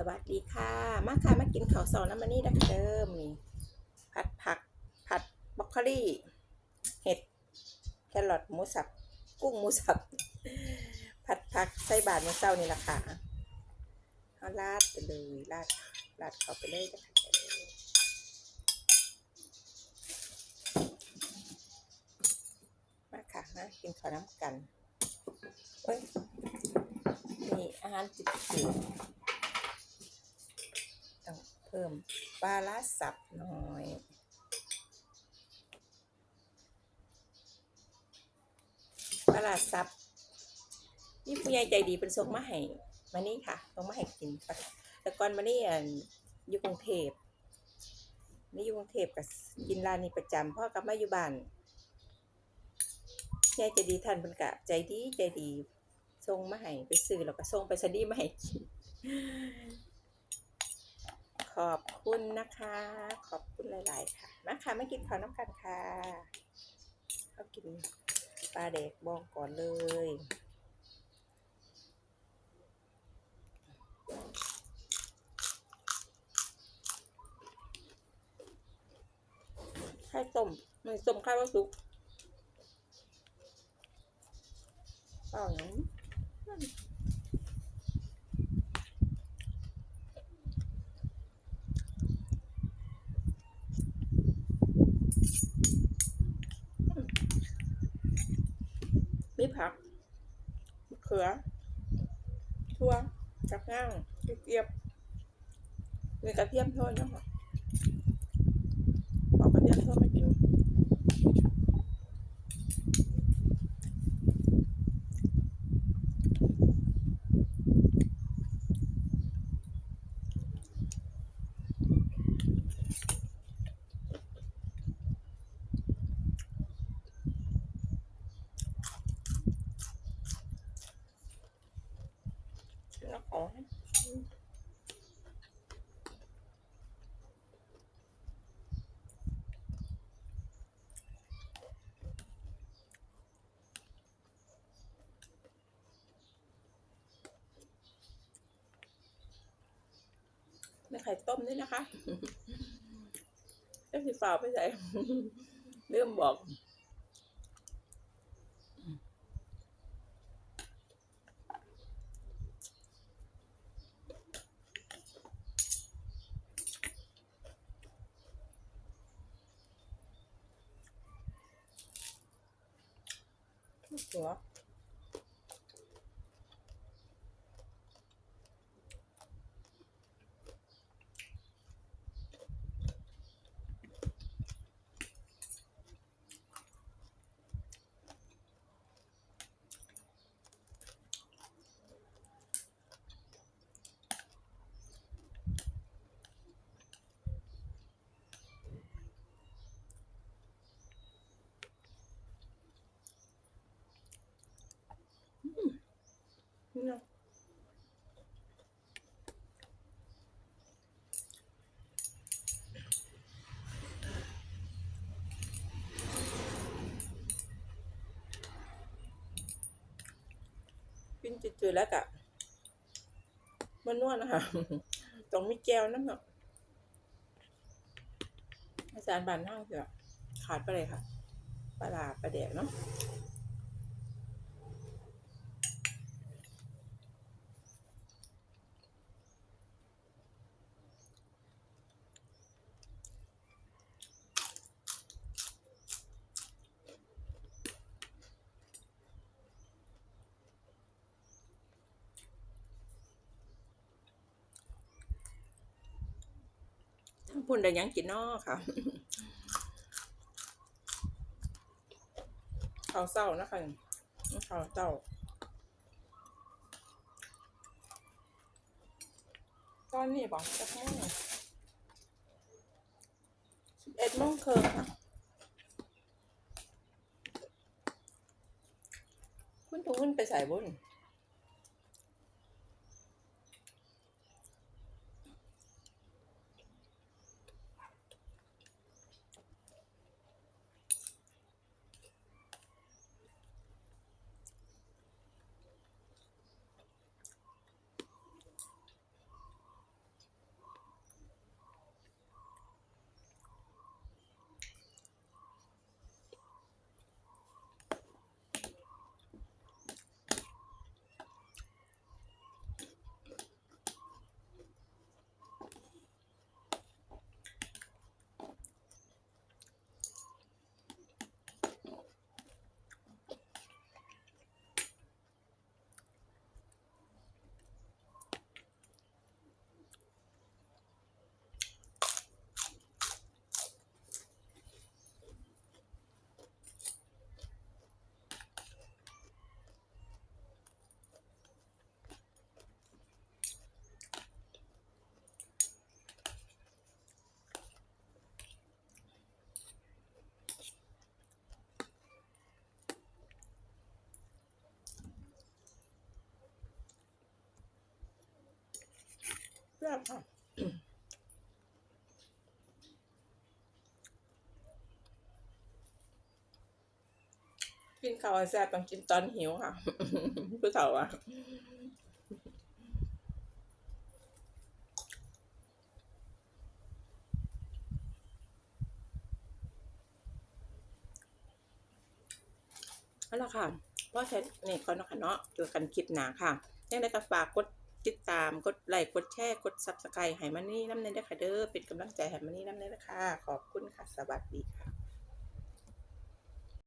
สวัสดีค่ะ มาค่ะ มากินข้าวซอยน้ำมันนี่นะคะเดิมนี่ผัดผัก ผัดบรอกโคลีเห็ด แครอทหมูสับ กุ้งหมูสับ ผัดผักใส่บาทมือเช้านี่แหละค่ะเอาราดไปเลยราดราดเข้าไปเลยนะคะเด้อมาค่ะมากินข้าวน้ำกันเอ้ยนี่อาหารจิบจืดต้อง เพิ่มปลาร้าสับหน่อย ปลาร้าสับนี่ผู้ใหญ่ใจดีเป็นส่งมาให้มานี่ค่ะส่งมาให้กินแต่ก่อนมานี่อยู่กรุงเทพนี่อยู่กรุงเทพกับกินร้านนี้ประจำพ่อกับแมาอยู่บ้านผู้ใหญ่ใจดีท่านเป็นกะใจดีใจดีส่งมาให้ไปซื้อแล้วก็ส่งไปสดีมาให้ ขอบคุณนะคะ ขอบคุณหลาย ๆ ค่ะมาค่ะมากินข้าวน้ำกันค่ะเอากินปลาเด็กบองก่อนเลยไข่ต้มมันต้มไข่ว่าสุกเปล่าหยัง มีผักมะเขือทั่วกักง่างกระเทียมมีกระเทียมทอดเนะคะเอากระเทียมทอดมากิน ไม่ไข่ต้มด้วยนะคะเจ้าสีฟ้าไปใส่เรื่องบอกหัว จืดๆแล้วกะมันนวดนะคะต้องมีแก้วน้ำเนาะอาจารย์บานห้างเถอะขาดไปเลยค่ะปลาร้าปลาแดกเนาะ พุ่นได้ยังกินนอค่ะข้าวเศร้านะคะข้าวเศร้าตอนนี้บอกจะโมงสิบเอ็ดโมงครึ่งค่ะคุณทุนไปใส่บุญ แซ่บค่ะกินข้าวให้แซ่บต้องกินตอนหิวค่ะผู้เฒ่าอะเอาละค่ะเพราะฉะนั้นนี่ก่อนเนาะค่ะเนาะเจอกันคลิปหนาค่ะ ยังได้ก็ฝากกด ติดตามกดไลค์กดแชร์กดซับสไครต์ให้มันนี่น้ำเนยด้วยค่ะเด้อเป็นกำลังใจให้มันนี่น้ำเน้นะคะขอบคุณค่ะสวัสดีค่ะ